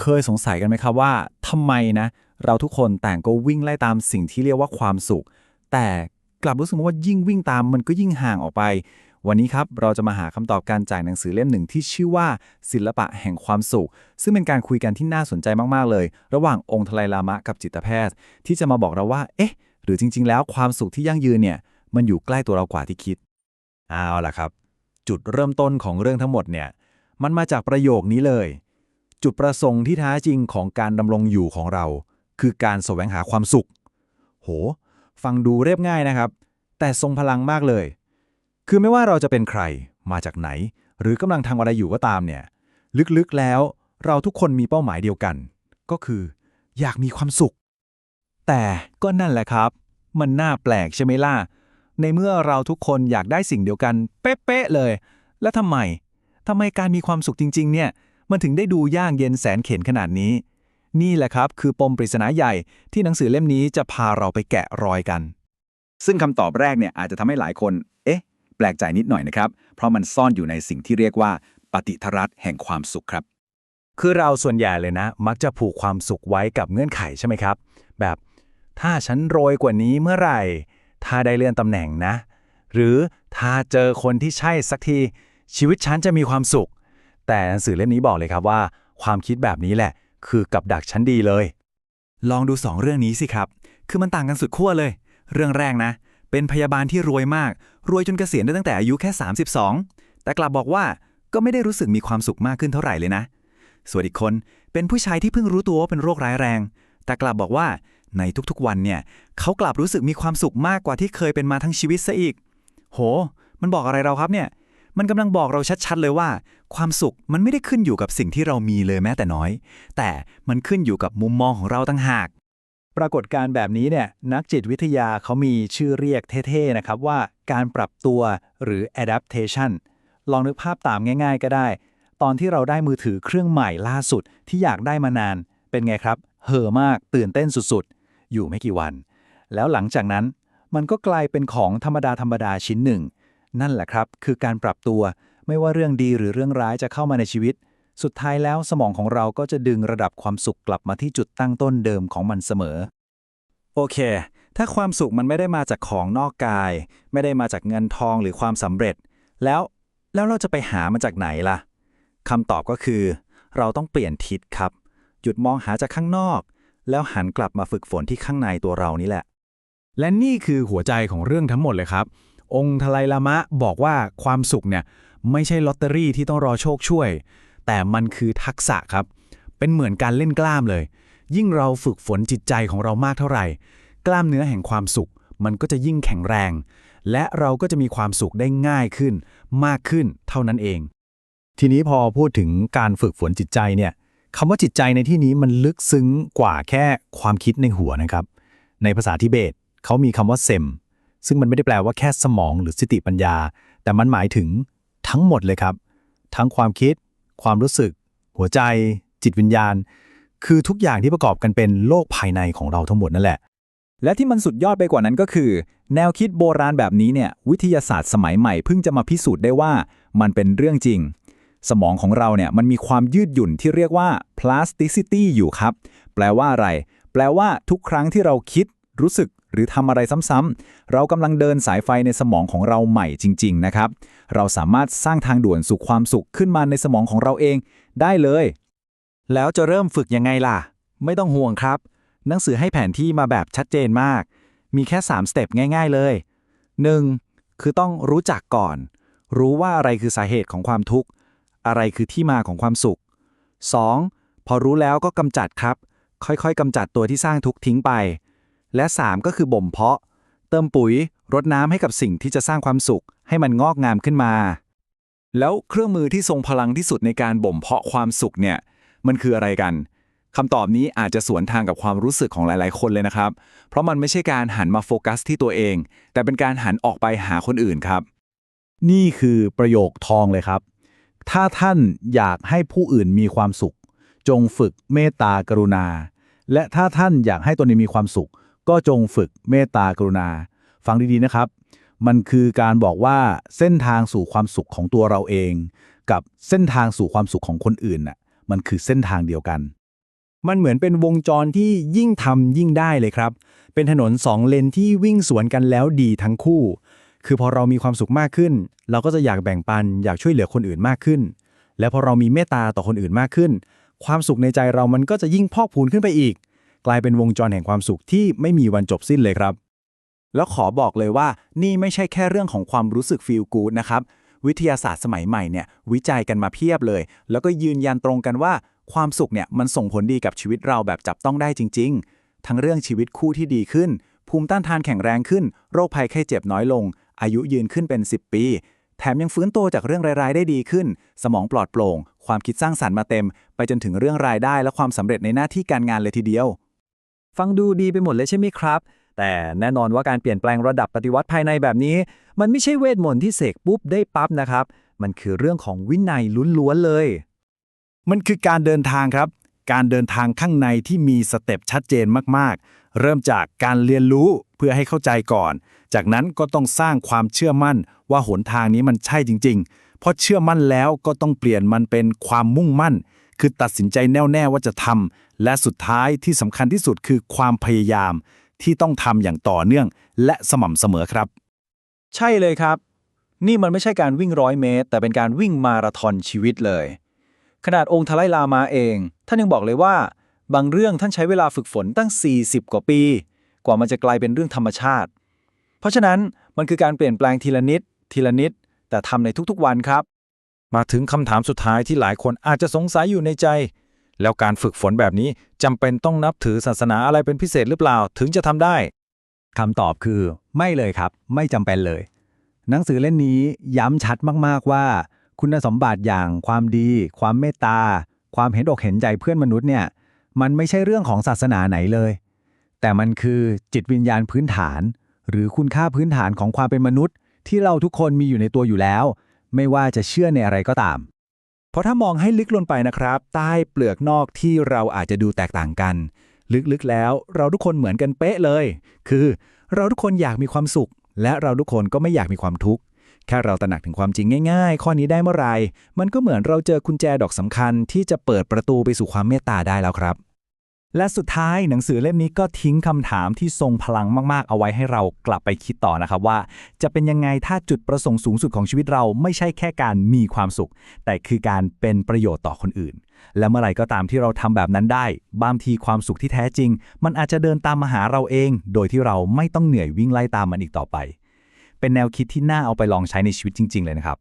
เคยสงสัยกันไหมครับว่าทำไมนะ เราทุกคนแต่างก็วิ่งไล่ตามสิ่งที่เรียกว่าความสุข แต่กลับรู้สึกว่ายิ่งวิ่งตามมันก็ยิ่งห่างออกไป วันนี้ครับเราจะมาหาคำตอบการจ่ากหนังสือเล่มหนึ่งที่ชื่อว่า ศิลปะแห่งความสุข ซึ่งเป็นการคุยกันที่น่าสนใจมากๆเลย ระหว่างองค์ทลายลามะกับจิตแพทย์ ที่จะมาบอกเราว่า เอ๊ะ หรือจริง ๆ แล้วความสุขที่ยั่งยืนเนี่ย มันอยู่ใกล้ตัวเรากว่าที่คิดเอาล่ะครับ จุดเริ่มต้นของเรื่องทั้งหมดเนี่ยมันมาจากประโยคนี้เลย จุดประสงค์ที่แท้จริงของการดำรงอยู่ของเรา คือการแสวงหาความสุข โห ฟังดูเรียบง่ายนะครับ แต่ทรงพลังมากเลย คือไม่ว่าเราจะเป็นใคร มาจากไหน หรือกำลังทำอะไรอยู่ก็ตามเนี่ย ลึกๆแล้ว เราทุกคนมีเป้าหมายเดียวกัน ก็คือ อยากมีความสุข แต่ก็นั่นแหละครับ มันน่าแปลกใช่ไหมล่ะ ในเมื่อเราทุกคนอยากได้สิ่งเดียวกัน เป๊ะๆเลย แล้วทำไมทำไมการมีความสุขจริง ๆ เนี่ย มันถึงได้ดูยากเย็นแสนเข็นขนาดนี้ นี่แหละครับคือปมปริศนาใหญ่ที่หนังสือเล่มนี้จะพาเราไปแกะรอยกัน ซึ่งคำตอบแรกเนี่ยอาจจะทำให้หลายคน เอ๊ะ แปลกใจนิดหน่อยนะครับ เพราะมันซ่อนอยู่ในสิ่งที่เรียกว่าปฏิทรัตแห่งความสุขครับ คือเราส่วนใหญ่เลยนะ มักจะผูกความสุขไว้กับเงื่อนไขใช่ไหมครับ แบบถ้าฉันโรยกว่านี้เมื่อไหร่ ถ้าได้เลื่อนตำแหน่งนะ หรือถ้าเจอคนที่ใช่สักที ชีวิตฉันจะมีความสุข แต่หนังสือเล่มนี้บอกเลยครับว่า ความคิดแบบนี้แหละ คือกับดักชั้นดีเลย ลองดู 2 เรื่องนี้สิครับ คือมันต่างกันสุดขั้วเลย เรื่องแรกนะ เป็นพยาบาลที่รวยมาก รวยจนเกษียณได้ตั้งแต่อายุแค่ 32 แต่กลับบอกว่าก็ไม่ได้รู้สึกมีความสุขมากขึ้นเท่าไหร่เลยนะ ส่วนอีกคนเป็นผู้ชายที่เพิ่งรู้ตัวว่าเป็นโรคร้ายแรง แต่กลับบอกว่าในทุกๆวันเนี่ยเขากลับรู้สึกมีความสุขมากกว่าที่เคยเป็นมาทั้งชีวิตซะอีก โห มันบอกอะไรเราครับเนี่ย มันกำลังบอกเราชัดๆเลยว่า ความสุขมันไม่ได้ขึ้นอยู่กับสิ่งที่เรามีเลยแม้แต่น้อย แต่มันขึ้นอยู่กับมุมมองของเราตั้งหาก ปรากฏการณ์แบบนี้เนี่ยนักจิตวิทยาเขามีชื่อเรียกเท่ๆนะครับว่าการปรับตัวหรือ adaptation ลองนึกภาพตามง่าย ๆ ก็ได้ ตอนที่เราได้มือถือเครื่องใหม่ล่าสุดที่อยากได้มานาน เป็นไงครับ เห่อะมากตื่นเต้นสุดๆ อยู่ไม่กี่วัน แล้วหลังจากนั้นมันก็กลายเป็นของธรรมดาธรรมดาชิ้นหนึ่ง นั่นแหละครับ คือการปรับตัว ไม่ว่าเรื่องดีหรือเรื่องร้ายจะเข้ามาในชีวิต สุดท้ายแล้วสมองของเราก็จะดึงระดับความสุขกลับมาที่จุดตั้งต้นเดิมของมันเสมอ โอเค ถ้าความสุขมันไม่ได้มาจากของนอกกาย ไม่ได้มาจากเงินทองหรือความสำเร็จ แล้วแล้วเราจะไปหามาจากไหนล่ะคำตอบก็คือ เราต้องเปลี่ยนทิศครับ หยุดมองหาจากข้างนอก แล้วหันกลับมาฝึกฝนที่ข้างในตัวเรานี่แหละ และนี่คือหัวใจของเรื่องทั้งหมดเลยครับ องค์ทลายลามะบอกว่าความสุขเนี่ยไม่ใช่ลอตเตอรี่ที่ต้องรอโชคช่วย แต่มันคือทักษะครับ เป็นเหมือนการเล่นกล้ามเลย ยิ่งเราฝึกฝนจิตใจของเรามากเท่าไหร่ กล้ามเนื้อแห่งความสุข มันก็จะยิ่งแข็งแรง และเราก็จะมีความสุขได้ง่ายขึ้น มากขึ้นเท่านั้นเอง ทีนี้พอพูดถึงการฝึกฝนจิตใจเนี่ยคำว่าจิตใจในที่นี้มันลึกซึ้งกว่าแค่ความคิดในหัวนะครับ ในภาษาทิเบตเขามีคำว่าเซม ซึ่งมันไม่ได้แปลว่าแค่สมองหรือสติปัญญา แต่มันหมายถึงทั้งหมดเลยครับ ทั้งความคิด ความรู้สึก หัวใจ จิตวิญญาณ คือทุกอย่างที่ประกอบกันเป็นโลกภายในของเราทั้งหมดนั่นแหละ และที่มันสุดยอดไปกว่านั้นก็คือ แนวคิดโบราณแบบนี้เนี่ยวิทยาศาสตร์สมัยใหม่เพิ่งจะมาพิสูจน์ได้ว่ามันเป็นเรื่องจริงสมองของเราเนี่ยมันมีความยืดหยุ่นที่เรียกว่า plasticity อยู่ครับ แปลว่าอะไร แปลว่าทุกครั้งที่เราคิด รู้สึกหรือทำอะไรซ้ำๆเรากำลังเดินสายไฟในสมองของเราใหม่จริง ๆ นะครับ เราสามารถสร้างทางด่วนสู่ความสุขขึ้นมาในสมองของเราเองได้เลย แล้วจะเริ่มฝึกยังไงล่ะ ไม่ต้องห่วงครับ หนังสือให้แผนที่มาแบบชัดเจนมาก มีแค่ 3 สเต็ปง่าย ๆ เลย 1. คือต้องรู้จักก่อน รู้ว่าอะไรคือสาเหตุของความทุกข์ อะไรคือที่มาของความสุข 2. พอรู้แล้วก็กำจัดครับ ค่อยๆกำจัดตัวที่สร้างทุกข์ทิ้งไป และ 3 ก็คือบ่มเพาะ เติมปุ๋ยรดน้ำให้กับสิ่งที่จะสร้างความสุข ให้มันงอกงามขึ้นมา แล้วเครื่องมือที่ทรงพลังที่สุดในการบ่มเพาะความสุขเนี่ยมันคืออะไรกันคำตอบนี้อาจจะสวนทางกับความรู้สึกของหลาย ๆ คนเลยนะครับ เพราะมันไม่ใช่การหันมาโฟกัสที่ตัวเอง แต่เป็นการหันออกไปหาคนอื่นครับ นี่คือประโยคทองเลยครับ ถ้าท่านอยากให้ผู้อื่นมีความสุข จงฝึกเมตตากรุณา และถ้าท่านอยากให้ตนเองมีความสุข ก็จงฝึกเมตตากรุณา ฟังดีๆนะครับ มันคือการบอกว่าเส้นทางสู่ความสุขของตัวเราเอง กับเส้นทางสู่ความสุขของคนอื่นน่ะมันคือเส้นทางเดียวกัน มันเหมือนเป็นวงจรที่ยิ่งทำยิ่งได้เลยครับ เป็นถนนสองเลนที่วิ่งสวนกันแล้วดีทั้งคู่ คือพอเรามีความสุขมากขึ้น เราก็จะอยากแบ่งปัน อยากช่วยเหลือคนอื่นมากขึ้น และพอเรามีเมตตาต่อคนอื่นมากขึ้น ความสุขในใจเรามันก็จะยิ่งพอกพูนขึ้นไปอีก กลายเป็นวงจรแห่งความสุขที่ไม่มีวันจบสิ้นเลยครับ แล้วขอบอกเลยว่านี่ไม่ใช่แค่เรื่องของความรู้สึกฟีลกู d นะครับวิทยาศาสตร์สมัยใหม่เนี่ยวิจัยกันมาเพียบเลย แล้วก็ยืนยันตรงกันว่า ความสุขเนี่ยมันส่งผลดีกับชีวิตเราแบบจับต้องได้จริง ๆ ทั้งเรื่องชีวิตคู่ที่ดีขึ้น ภูมิต้านทานแข็งแรงขึ้น โรคภัยไข้เจ็บน้อยลง อายุยืนขึ้นเป็น 10 ปี แถมยังฟื้นตัวจากเรื่องร้ายๆได้ดีขึ้น สมองปลอดโปร่ง ความคิดสร้างสรรค์มาเต็ม ไปจนถึงเรื่องรายได้และความสำเร็จในหน้าที่การงานเลยทีเดียว ฟังดูดีไปหมดเลยใช่ไหมครับ แต่แน่นอนว่าการเปลี่ยนแปลงระดับปฏิวัติภายในแบบนี้ มันไม่ใช่เวทมนต์ที่เสกปุ๊บได้ปั๊บนะครับ มันคือเรื่องของวินัยล้วนๆเลย มันคือการเดินทางครับ การเดินทางข้างในที่มีสเต็ปชัดเจนมากๆ เริ่มจากการเรียนรู้เพื่อให้เข้าใจก่อน จากนั้นก็ต้องสร้างความเชื่อมั่นว่าหนทางนี้มันใช่จริงๆพอเชื่อมั่นแล้วก็ต้องเปลี่ยนมันเป็นความมุ่งมั่น คือตัดสินใจแน่วแน่ว่าจะทำและสุดท้ายที่สำคัญที่สุดคือความพยายาม ที่ต้องทำอย่างต่อเนื่อง และสม่ำเสมอครับ ใช่เลยครับ นี่มันไม่ใช่การวิ่งร้อยเมตร แต่เป็นการวิ่งมาราธอนชีวิตเลย ขนาดองค์ทไลลามาเอง ท่านยังบอกเลยว่า บางเรื่องท่านใช้เวลาฝึกฝนตั้ง 40 กว่าปี กว่ามันจะกลายเป็นเรื่องธรรมชาติ เพราะฉะนั้นมันคือการเปลี่ยนแปลงทีละนิด ทีละนิด แต่ทำในทุกๆวันครับ มาถึงคำถามสุดท้ายที่หลายคนอาจจะสงสัยอยู่ในใจ แล้วการฝึกฝนแบบนี้จำเป็นต้องนับถือศาสนาอะไรเป็นพิเศษหรือเปล่าถึงจะทำได้คำตอบคือ ไม่เลยครับ ไม่จำเป็นเลย หนังสือเล่มนี้ย้ำชัดมากๆว่า คุณสมบัติอย่างความดี ความเมตตา ความเห็นอกเห็นใจเพื่อนมนุษย์เนี่ย มันไม่ใช่เรื่องของศาสนาไหนเลย แต่มันคือจิตวิญญาณพื้นฐาน หรือคุณค่าพื้นฐานของความเป็นมนุษย์ ที่เราทุกคนมีอยู่ในตัวอยู่แล้ว ไม่ว่าจะเชื่อในอะไรก็ตาม เพราะถ้ามองให้ลึกลงไปนะครับ ใต้เปลือกนอกที่เราอาจจะดูแตกต่างกัน ลึกๆแล้ว เราทุกคนเหมือนกันเป๊ะเลย คือ เราทุกคนอยากมีความสุข และเราทุกคนก็ไม่อยากมีความทุกข์แค่เราตระหนักถึงความจริงง่ายๆ ข้อนี้ได้เมื่อไหรมันก็เหมือนเราเจอกุญแจดอกสำคัญที่จะเปิดประตูไปสู่ความเมตตาได้แล้วครับ และสุดท้ายหนังสือเล่มนี้ก็ทิ้งคำถามที่ทรงพลังมาก ๆ เอาไว้ให้เรากลับไปคิดต่อนะครับว่า จะเป็นยังไงถ้าจุดประสงค์สูงสุดของชีวิตเราไม่ใช่แค่การมีความสุข แต่คือการเป็นประโยชน์ต่อคนอื่น และเมื่อไหร่ก็ตามที่เราทำแบบนั้นได้ บางทีความสุขที่แท้จริง มันอาจจะเดินตามมาหาเราเอง โดยที่เราไม่ต้องเหนื่อยวิ่งไล่ตามมันอีกต่อไป เป็นแนวคิดที่น่าเอาไปลองใช้ในชีวิตจริง ๆ เลยนะครับ